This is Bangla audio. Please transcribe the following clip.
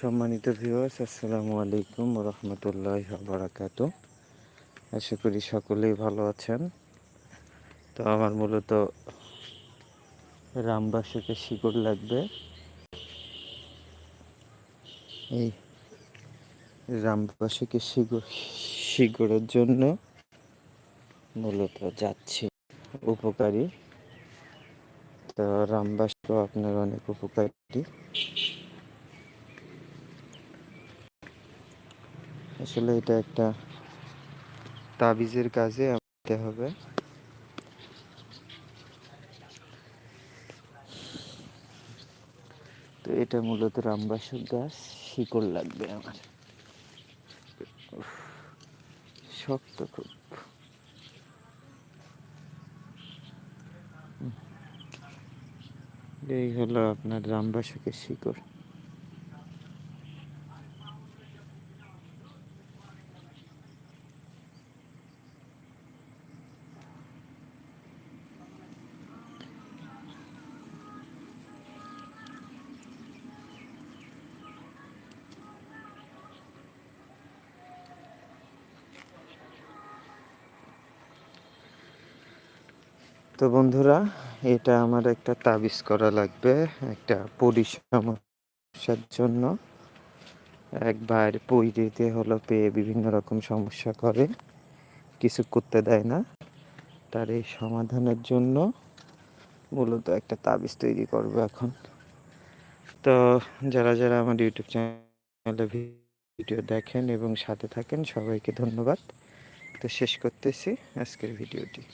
সম্মানিত ভিউয়ার্স আসসালামু আলাইকুম রহমতুল্লাহ বারাকাত আশা করি সকলেই ভালো আছেন। তো আমার মূলত রামবাসকে শিকড় লাগবে। এই রামবাসকে শিকড়, শিকড়ের জন্য মূলত যাচ্ছি উপকারী। তো রামবাস্ক আপনার অনেক উপকারী। আসলে এটা একটা তাবিজের কাজে আনতে হবে। তো এটা মূলত রামবাসক গাছ, শিকড় লাগবে আমার। শক্ত খুব। এই হলো আপনার রামবাসকের শিকড়। তো বন্ধুরা, এটা আমার একটা তাবিজ করা লাগবে, একটা পরিসমস্যার জন্য। এক ভাইয়ের পৈরিতে হলো পেয়ে বিভিন্ন রকম সমস্যা করে, কিছু করতে দেয় না। তার এই সমাধানের জন্য মূলত একটা তাবিজ তৈরি করব এখন। তো যারা যারা আমার ইউটিউব চ্যানেলে ভিডিও দেখেন এবং সাথে থাকেন, সবাইকে ধন্যবাদ। তো শেষ করতেছি আজকের ভিডিওটি।